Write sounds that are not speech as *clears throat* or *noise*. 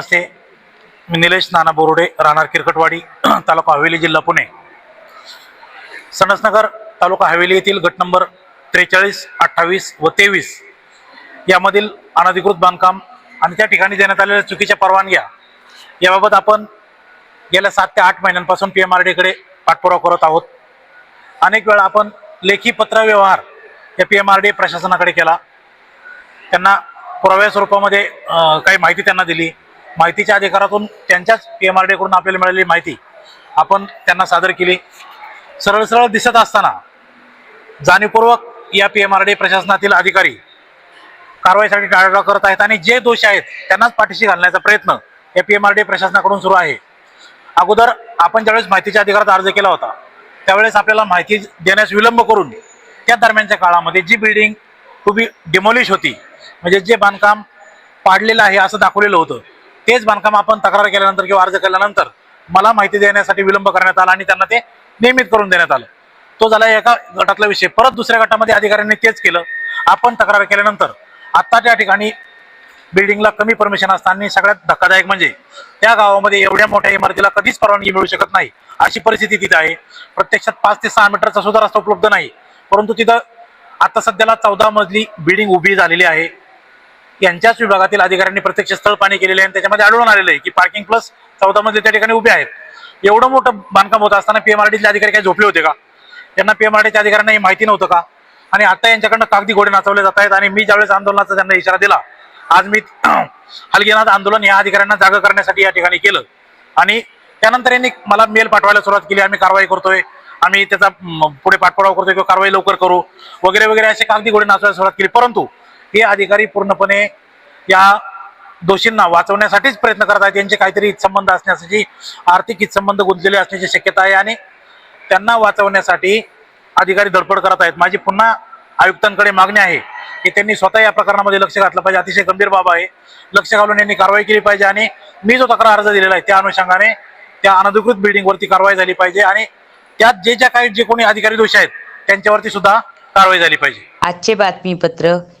नमस्ते. मी निलेश नाना बोरुडे राहणार किरकटवाडी *clears throat* तालुका हवेली जिल्हा पुणे. सणसनगर तालुका हवेली येथील गट नंबर त्रेचाळीस अठ्ठावीस व तेवीस यामधील अनधिकृत बांधकाम आणि त्या ठिकाणी देण्यात आलेल्या चुकीच्या परवानग्या याबाबत आपण गेल्या सात ते आठ महिन्यांपासून पी एम आर डीकडे पाठपुरावा करत आहोत. अनेक वेळा आपण लेखी पत्र व्यवहार या पी एम आर डी प्रशासनाकडे केला. त्यांना पुराव्या स्वरूपामध्ये काही माहिती त्यांना दिली. माहितीच्या अधिकारातून त्यांच्याच पी एम आर डीकडून आपल्याला मिळालेली माहिती आपण त्यांना सादर केली. सरळ सरळ दिसत असताना जाणीवपूर्वक या पी एम आर डी प्रशासनातील अधिकारी कारवाईसाठी टाळाटाळ करत आहेत आणि जे दोष आहेत त्यांनाच पाठीशी घालण्याचा प्रयत्न या पी एम आर डी प्रशासनाकडून सुरू आहे. अगोदर आपण ज्यावेळेस माहितीच्या अधिकारात अर्ज केला होता त्यावेळेस आपल्याला माहिती देण्यास विलंब करून त्या दरम्यानच्या काळामध्ये जी बिल्डिंग उभी डिमॉलिश होती म्हणजे जे बांधकाम पाडलेलं आहे असं दाखवलेलं होतं तेच बांधकाम आपण तक्रार केल्यानंतर किंवा अर्ज केल्यानंतर मला माहिती देण्यासाठी विलंब करण्यात आला आणि त्यांना ते नियमित करून देण्यात आलं. तो झाला एका गटातला विषय. परत दुसऱ्या गटामध्ये अधिकाऱ्यांनी तेच केलं. आपण तक्रार केल्यानंतर आत्ता त्या ठिकाणी बिल्डिंगला कमी परमिशन असताना सगळ्यात धक्कादायक म्हणजे त्या गावामध्ये एवढ्या मोठ्या इमारतीला कधीच परवानगी मिळू शकत नाही. अशी परिस्थिती तिथे आहे. प्रत्यक्षात पाच ते सहा मीटरचा सुद्धा रस्ता उपलब्ध नाही. परंतु तिथं आता सध्याला चौदा मजली बिल्डिंग उभी झालेली आहे. यांच्याच विभागातील अधिकाऱ्यांनी प्रत्यक्ष स्थळ पाणी केलेले आणि त्याच्यामध्ये आढळून आलेलं आहे की पार्किंग प्लस चौदा मजले त्या ठिकाणी उभे आहेत. एवढं मोठं बांधकाम होत असताना पीएमआरडीचे अधिकारी काही झोपले होते का? त्यांना पीएमआरडीच्या अधिकाऱ्यांना हे माहिती नव्हतं का? आणि आता यांच्याकडनं कागदी घोडे नाचवले जात आहेत आणि मी ज्यावेळेस आंदोलनाचा त्यांना इशारा दिला आज मी *clears throat* हलगीनाथ आंदोलन या अधिकाऱ्यांना जागा करण्यासाठी या ठिकाणी केलं. आणि त्यानंतर यांनी मला मेल पाठवायला सुरुवात केली आम्ही कारवाई करतोय आम्ही त्याचा पुढे पाठपुरावा करतोय किंवा कारवाई लवकर करू वगैरे वगैरे असे कागदी घोडे नाचवायला सुरुवात केली. परंतु हे अधिकारी पूर्णपणे या दोषींना वाचवण्यासाठीच प्रयत्न करत आहेत. यांचे काहीतरी हितसंबंध असण्याची आर्थिक हितसंबंध गुंतलेले असण्याची शक्यता आहे आणि त्यांना वाचवण्यासाठी अधिकारी धडपड करत आहेत. माझी पुन्हा आयुक्तांकडे मागणी आहे की त्यांनी स्वतः या प्रकरणामध्ये लक्ष घातलं पाहिजे. अतिशय गंभीर बाब आहे. लक्ष घालून यांनी कारवाई केली पाहिजे आणि मी जो तक्रार अर्ज दिलेला आहे त्या अनुषंगाने त्या अनधिकृत बिल्डिंगवरती कारवाई झाली पाहिजे आणि त्यात जे ज्या काही जे कोणी अधिकारी दोषी आहेत त्यांच्यावरती सुद्धा कारवाई झाली पाहिजे. आजचे बातमीपत्र